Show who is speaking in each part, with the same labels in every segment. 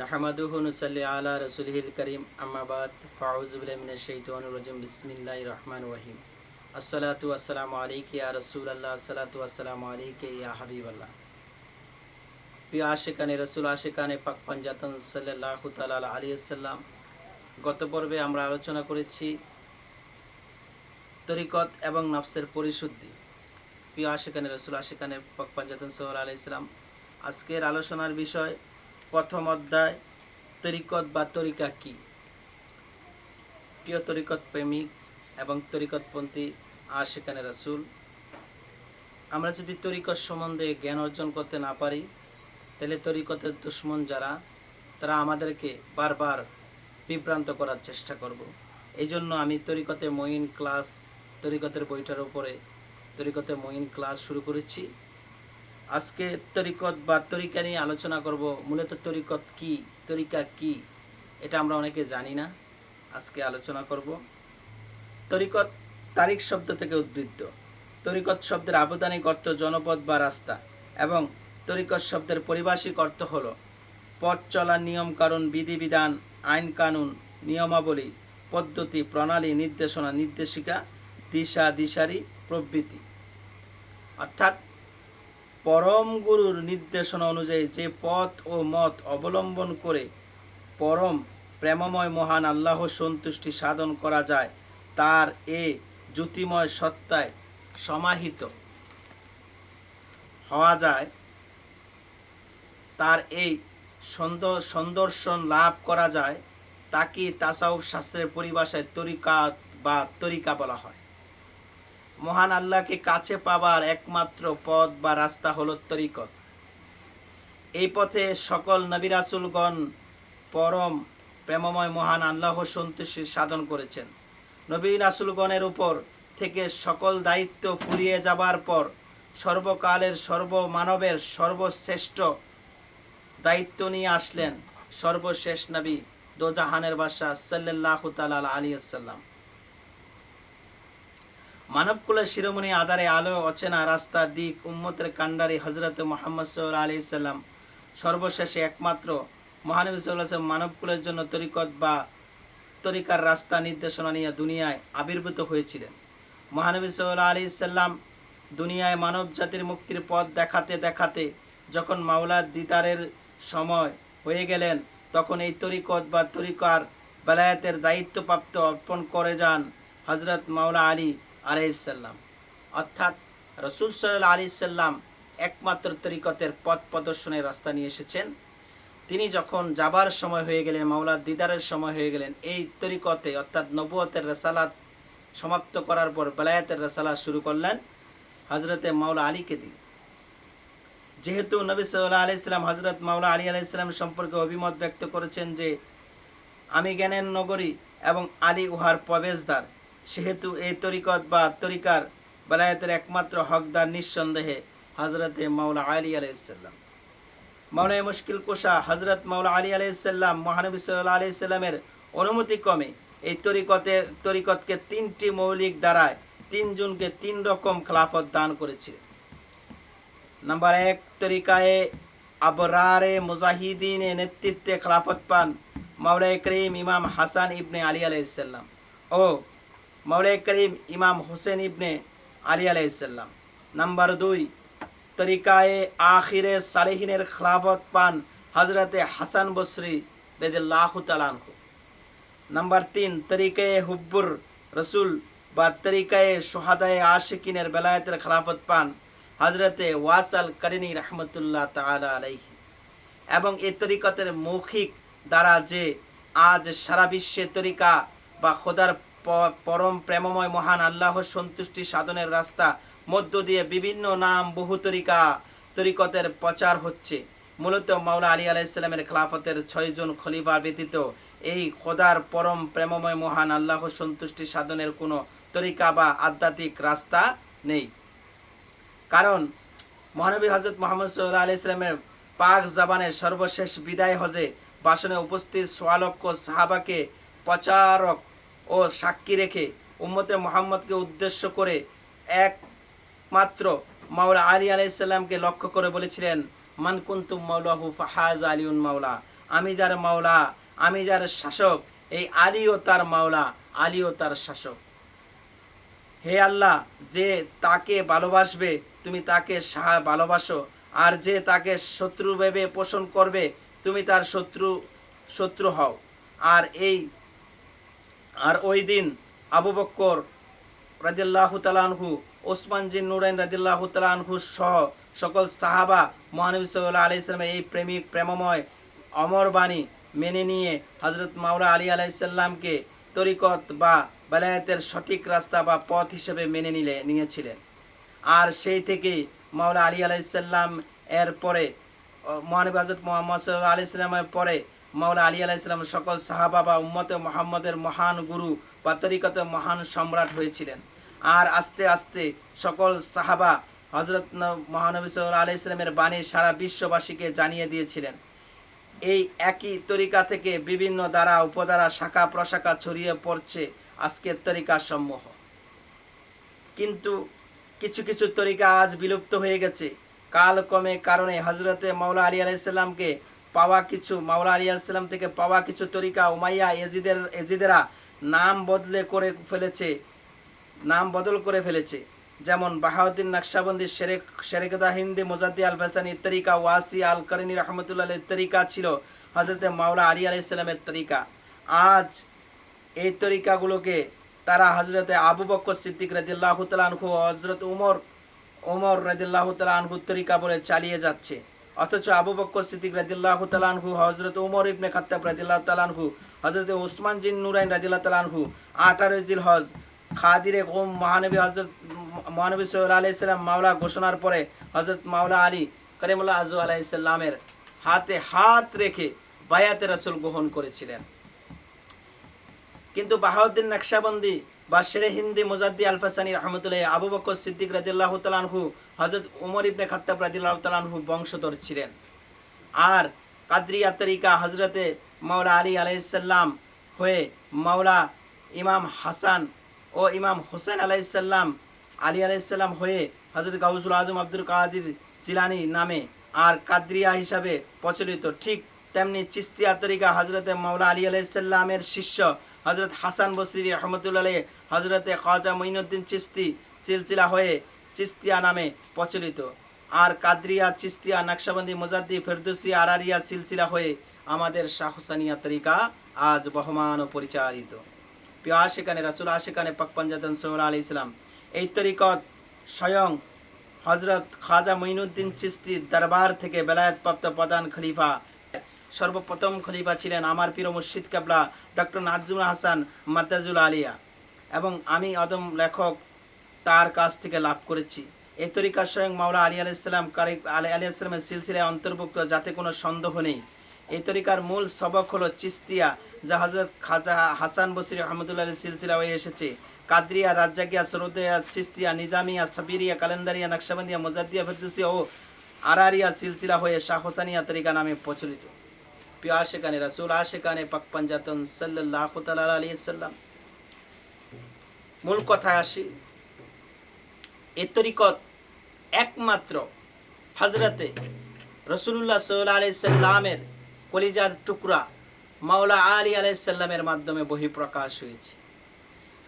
Speaker 1: নাহমাদুহু নুসাল্লি আলা রসুলহিল করিম আম্মাবাদ বিসমিল্লাহ রহমান রহিম আসসালাতু আসসালামু আলাইকি আল্লাহ আসসালাতু আসসালামু আলাইকি ইয়া হাবিব আল্লাহ প্রিয় আশেকানে, রসুল আশেকানে, পাক পাঞ্জাতন সাল্লাহ তালা আলী আসাল্লাম গত পর্বে আমরা আলোচনা করেছি তরিকত এবং নফসের পরিশুদ্ধি। প্রিয় আশেকানে, রসুল আশেকানে, পাক পাঞ্জাতন সাল্লাহ আলি ইসলাম আজকের আলোচনার বিষয় প্রথম অধ্যায়, তরিকত বা তরিকা কি? প্রিয় তরিকত প্রেমিক এবং তরিকতপন্থী আশেকানে রাসুল, আমরা যদি তরিকত সম্বন্ধে জ্ঞান অর্জন করতে না পারি, তাহলে তরিকতের দুশ্মন যারা, তারা আমাদেরকে বারবার বিভ্রান্ত করার চেষ্টা করব। এই জন্য আমি তরিকতে মঈন ক্লাস, তরিকতের বইটার উপরে তরিকতে মঈন ক্লাস শুরু করেছি। আজকে তরিকত বা তরিকা নিয়ে আলোচনা করব। মূলত তরিকত কি, তরিকা কি, এটা আমরা অনেকে জানি না। আজকে আলোচনা করব। তরিকত তারিখ শব্দ থেকে উদ্বৃত্ত তরিকত শব্দের আবদানিক অর্থ জনপদ বা রাস্তা এবং তরিকত শব্দের পরিভাষিক অর্থ হল পথ চলার নিয়ম কারণ বিধিবিধান আইন কানুন, নিয়মাবলী, পদ্ধতি, প্রণালী, নির্দেশনা, নির্দেশিকা, দিশা, দিশারি প্রভৃতি অর্থাৎ পরম গুরুর নির্দেশনা অনুযায়ী যে পথ ও মত অবলম্বন করে পরম প্রেমময় মহান আল্লাহ সন্তুষ্টি সাধন করা যায়, তার এ জ্যোতিময় সত্তায় সমাহিত হওয়া যায়। তার এই সৌন্দর সন্দর্শন লাভ করা যায় তাকে তাসাউফ শাস্ত্রের পরিভাষায় তরিকা বা তরিকা বলা হয়। মহান আল্লাহকে কাছে পাবার একমাত্র পথ বা রাস্তা হলো তরিকত। এই পথে সকল নবিরাসুলগণ পরম প্রেমময় মহান আল্লাহ সন্তুষ্টি সাধন করেছেন। নবী রাসুলগণের উপর থেকে সকল দায়িত্ব ফুরিয়ে যাবার পর সর্বকালের সর্বমানবের সর্বশ্রেষ্ঠ দায়িত্ব নিয়ে আসলেন সর্বশেষ নবী দোজাহানের বাদশাহ সাল্লাহ তাল আলী আসাল্লাম মানবকুলের শিরোমণি আধারে আলো অচেনা রাস্তা দিক উম্মতের কান্ডারি হজরত মোহাম্মদ সাল্লাহ আলি সাল্লাম। সর্বশেষে একমাত্র মহানবী সাল্লাহ মানবকুলের জন্য তরিকত বা তরিকার রাস্তা নির্দেশনা নিয়ে দুনিয়ায় আবির্ভূত হয়েছিলেন। মহানবী সাল্লাহ আলি সাল্লাম দুনিয়ায় মানব জাতির মুক্তির পথ দেখাতে দেখাতে যখন মাওলার দিদারের সময় হয়ে গেলেন, তখন এই তরিকত বা তরিকার বেলায়েতের দায়িত্বপ্রাপ্ত অর্পণ করে যান হজরত মাওলা আলী। আলাইসাল্লাম অর্থাৎ রসুল সাল্লাহ আলি সাল্লাম একমাত্র তরিকতের পথ প্রদর্শনের রাস্তা নিয়ে এসেছেন। তিনি যখন যাবার সময় হয়ে গেলেন, মাওলার দিদারের সময় হয়ে গেলেন, এই তরিকতে অর্থাৎ নবুয়তের রেসালাত সমাপ্ত করার পর বেলায়েতের রেসালাত শুরু করলেন হজরতে মাওলা আলীকে দিয়ে। যেহেতু নবী সাল্লাহ আলাইসাল্লাম হজরত মাওলা আলী আলাইসাল্লাম সম্পর্কে অভিমত ব্যক্ত করেছেন যে আমি জ্ঞানের নগরী এবং আলী উহার প্রবেশদ্বার সেহেতু এই তরিকত বা তরিকার বেলায়েতের একমাত্র হকদার নিঃসন্দেহে হজরতে মাওলা আলী আলাইসাল্লাম মাওলায় মুশকিল কোষা হজরত মাওলা আলী আলাইসাল্লাম মহানবী সাল্লাহ আলাইসাল্লামের অনুমতি কমে এই তরিকতের, তরিকতকে তিনটি মৌলিক দ্বারায় তিনজনকে তিন রকম খেলাফত দান করেছে নাম্বার এক, তরিকায় আবরারে মুজাহিদিনে নেতৃত্বে খেলাফত পান মাওলাই করিম ইমাম হাসান ইবনে আলী আলাইসাল্লাম ও মাওলাই করিম ইমাম হোসেন ইবনে আলী আলাইসাল্লাম নাম্বার দুই তরিকায় আখিরে সালেহিনের খেলাফত পান হজরতে হাসান বসরি রেদুল্লাহ তালানহু নাম্বার তিন তরিকায় হুব্বুর রসুল বা তরিকায় সোহাদায় আশিকিনের বেলায়েতের খেলাফত পান হজরতে ওয়াসাল করিনী রহমতুল্লাহ তালা আলাইহি এবং এই তরিকতের মৌখিক দ্বারা যে আজ সারা বিশ্বে তরিকা বা খোদার পরম প্রেমময় মহান আল্লাহর সন্তুষ্টি সাধনের রাস্তা, মধ্য দিয়ে বিভিন্ন নাম বহু তরিকা, তরিকতের প্রচার হচ্ছে। মূলত মাওলা আলী আলাইসাল্লামের খেলাফতের ছয়জন খলিফা ব্যতীত এই খোদার পরম প্রেমময় মহান আল্লাহ সন্তুষ্টি সাধনের কোনো তরিকা বা আধ্যাত্মিক রাস্তা নেই। কারণ মহানবী হজরত মোহাম্মদ সাল্লাহ আলি ইসলামের পাক জাবানের সর্বশেষ বিদায় হজে বাসনে উপস্থিত সোয়ালক্ষ সাহাবাকে প্রচারক ও সাক্ষী রেখে উম্মতে মোহাম্মদকে উদ্দেশ্য করে একমাত্র মাওলা আলী আলাইসাল্লামকে লক্ষ্য করে বলেছিলেন, মান কুন্তুম মাওলাহু ফাহাজ আলিউন মাওলা। আমি যার মাওলা, আমি যার শাসক, এই আলী ও তার মাওলা আলী ও তার শাসক। হে আল্লাহ, যে তাকে ভালোবাসবে, তুমি তাকে সাহা ভালোবাসো। আর যে তাকে শত্রু ভেবে পোষণ করবে, তুমি তার শত্রু শত্রু হও। আর এই আর ওই দিন আবু বক্কর রাজিল্লাহ তালানহু ওসমান জিন নুরাইন রাজিল্লাহ তালানহু সহ সকল সাহাবা মহানবী সাল্লাহ আলি ইসলামের এই প্রেমিক প্রেমময় অমর বাণী মেনে নিয়ে হজরত মাওলা আলী আলাইসাল্লামকে তরিকত বা বেলায়েতের সঠিক রাস্তা বা পথ হিসেবে মেনে নিলে, নিয়েছিলেন। আর সেই থেকেই মাওলা আলী আলাইসাল্লাম এর পরে মহানবী হজরত মোহাম্মদ সাল্লাহ আলি সাল্লামের পরে মাওলা আলী আলাইসাল্লাম সকল সাহাবা বা উম্মতে মোহাম্মদের মহান গুরু বা তরিকতে মহান সম্রাট হয়েছিলেন। আর আস্তে আস্তে সকল সাহাবা হজরত মহানবী সাল্লাহ আলি ইসলামের বাণী সারা বিশ্ববাসীকে জানিয়ে দিয়েছিলেন। এই একই তরিকা থেকে বিভিন্ন দ্বারা, উপদ্বারা, শাখা প্রশাখা ছড়িয়ে পড়ছে আজকের তরিকা সমূহ। কিন্তু কিছু কিছু তরিকা আজ বিলুপ্ত হয়ে গেছে। কাল কমে কারণে হজরতে মাওলা আলী আলাইসাল্লামকে পাওয়া কিছু, মাওলা আলী আলাইসাল্লাম থেকে পাওয়া কিছু তরিকা উমাইয়া, এজিদের, এজিদেরা নাম বদলে করে ফেলেছে, নাম বদল করে ফেলেছে। যেমন বাহাউদ্দিন নকশাবন্দি, শেরেক, শেরেকদা হিন্দি, মোজাদ্দি আল ফেসানি তরিকা, ওয়াসি আল করিনী রহমতুল্লাহ তরিকা ছিল হজরতে মাওলা আলী আলাইসাল্লামের তরিকা। আজ এই তরিকাগুলোকে তারা হজরতে আবু বক্কর সিদ্দিক রাজিল্লাহ তালানহু হজরত উমর ওমর রাজিল্লাহ তালানহু তরিকা বলে চালিয়ে যাচ্ছে। অথচ আবু বক্কর সিদ্দিক রাজিল্লাহ তালানহু হজরত উমর ইবনে খাত্তাব রাজিল্লাহ তালানহু হজরত উসমান জিন নুরাইন রাজিল্লাহ তালানহু আঠারো জিল হজ খাদিরে ওম মহানবী হজরত মহানবী সৈয়দ আলাইসাল্লাম মাওলা ঘোষণার পরে হজরত মাওলা আলী করিমুল্লাহ আজু আলাইসাল্লামের হাতে হাত রেখে বায়াতে রসুল গ্রহণ করেছিলেন। কিন্তু বাহাউদ্দিন নকশাবন্দি বা শেরে হিন্দি মোজাদ্দি আলফাসানি রহমতুল্লাহ আবু বকর সিদ্দিক রাদিল্লাহ তালানহু হজরত উমর ইবনে খাত্তাব তালানহু বংশধর ছিলেন। আর কাদরিয়া তরিকা হজরতে মাওলা আলী আলাইসাল্লাম হয়ে মাওলা ইমাম হাসান ও ইমাম হোসেন আলাইসাল্লাম আলী আলাইসাল্লাম হয়ে হজরত গাউসুল আজম আব্দুল কাদির জিলানি নামে আর কাদরিয়া হিসাবে প্রচলিত। ঠিক তেমনি চিস্তিয়া তরিকা হজরতে মাওলা আলী আলাইসাল্লামের শিষ্য হজরত হাসান বসরি রহমতুল্লাহ হজরতে খাজা মঈনুদ্দিন চিস্তি সিলসিলা হয়ে চিস্তিয়া নামে প্রচলিত। আর কাদরিয়া, চিস্তিয়া, নকশাবন্দি মোজাদ্দি ফেরদুসি, আরারিয়া সিলসিলা হয়ে আমাদের শাহসানিয়া তরিকা আজ বহমান ও পরিচালিত। প্রিয় আশেকানে রাসুল আশেকানে পাকপাঞ্জাতন সৌরা আলী ইসলাম এই তরিকত স্বয়ং হজরত খাজা মঈনুদ্দিন চিস্তি দরবার থেকে বেলায়েতপ্রাপ্ত প্রধান খলিফা, সর্বপ্রথম খলিফা ছিলেন আমার প্রিয় মুর্শিদ কাবলা ডক্টর নাজুল হাসান মাতাজুল আলিয়া। এবং আমি অদম লেখক তার কাছ থেকে লাভ করেছি। এই তরিকা স্বয়ং মাওলা আলী আলাইসাল্লাম কারি আলী আলাইসাল্লামের সিলসিলায় অন্তর্ভুক্ত, যাতে কোনো সন্দেহ নেই। এই তরিকার মূল সবক হলো চিস্তিয়া, যা হজরত খাজা হাসান বসির রহমতুল্লাহ সিলসিলা হয়ে এসেছে। কাদরিয়া, রাজ্জাকিয়া, সরোদিয়া, চিস্তিয়া, নিজামিয়া, সাবিরিয়া, কালেন্দারিয়া, নকশাবন্দিয়া, মোজাদ্দিয়া, ফেরদুসিয়া ও আরারিয়া সিলসিলা হয়ে শাহ হোসানিয়া তরিকা নামে প্রচলিত। প্রিয় আশেকানে রাসুল, আশেকানে পাক পাঞ্জাতন সাল্লাহ আলী সাল্লাম। মূল কথায় আসি। এ তরিকত একমাত্র হজরতে রসুল্লাহ সাল্লাহ আলি সাল্লামের কলিজার টুকরা মাওলা আলী আলাইসাল্লামের মাধ্যমে বহিঃপ্রকাশ হয়েছে।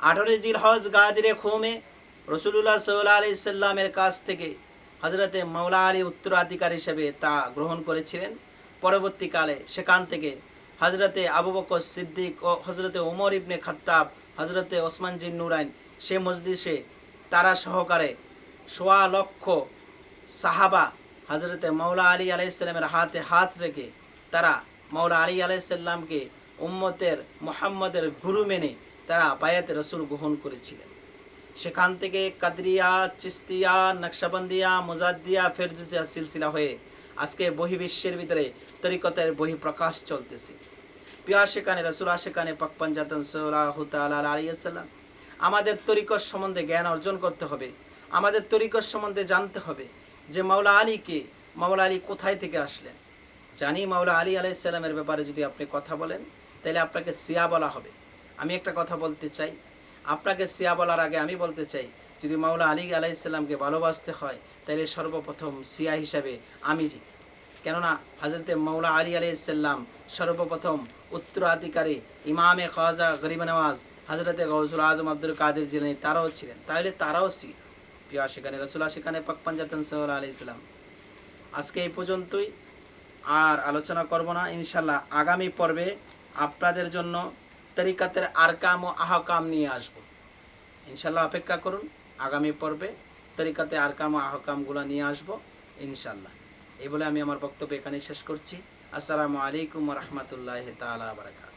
Speaker 1: আঠারো জিল হজ গাদিরে খোমে রসুল্লাহ সাল্লাহ আলি সাল্লামের কাছ থেকে হজরতে মাওলা আলী উত্তরাধিকার হিসেবে তা গ্রহণ করেছিলেন। পরবর্তীকালে সেখান থেকে হজরতে আবু বকর সিদ্দিক ও হজরতে ওমর ইবনে খাত্তাব হজরতে ওসমান জিন নুরাইন সে মজলিসে তারা সহকারে সোয়া লক্ষ সাহাবা হজরতে মৌলা আলী আলাইসাল্লামের হাতে হাত রেখে তারা মৌলা আলী আলাইসাল্লামকে উম্মতের মোহাম্মদের গুরু মেনে তারা বায়াতে রসুল গ্রহণ করেছিলেন। সেখান থেকে কাদরিয়া, চিস্তিয়া, নকশাবন্দিয়া, মুজাদ্দিয়া ফেরজুজিয়া সিলসিলা হয়ে আজকে বহির্বিশ্বের ভিতরে তরিকতের বহি প্রকাশ চলতেছে। পিয়া সেখানে, রসুল আশেখানে পাকপাঞ্জাতন সাল্লাহ আলিয়াল্লাম আমাদের তরিকত সম্বন্ধে জ্ঞান অর্জন করতে হবে। আমাদের তরিকত সম্বন্ধে জানতে হবে যে মাওলা আলীকে, মাওলা আলী কোথায় থেকে আসলেন? জানি মাওলা আলী আলাইসাল্লামের ব্যাপারে যদি আপনি কথা বলেন, তাহলে আপনাকে সিয়া বলা হবে। আমি একটা কথা বলতে চাই। আপনাকে সিয়া বলার আগে আমি বলতে চাই, যদি মাওলা আলী আলাইসাল্লামকে ভালোবাসতে হয়, তাহলে সর্বপ্রথম সিয়া হিসাবে আমি কেননা হাজরতে মাওলা আলী আলাইসাল্লাম সর্বপ্রথম উত্তরাধিকারী, ইমামে খাজা গরিব নওয়াজ হজরতে গৌসুল আজম আব্দুল কাদের জিলানি তারাও ছিলেন। তাহলে তারাও ছিল। প্রিয় সেখানে রসুল্লাহ সেখানে পাক পাঞ্জাতন আলি ইসলাম আজকে এই পর্যন্তই। আর আলোচনা করব না ইনশাল্লাহ আগামী পর্বে আপনাদের জন্য তরিকাতের আরকাম ও আহকাম নিয়ে আসব। ইনশাল্লাহ অপেক্ষা করুন, আগামী পর্বে তরিকাতে আরকাম ও আহকামগুলো নিয়ে আসব ইনশাল্লাহ এই বলে আমি আমার বক্তব্য এখানে শেষ করছি। আসসালামু আলাইকুম রহমতুল্লাহ তালা বারাকাত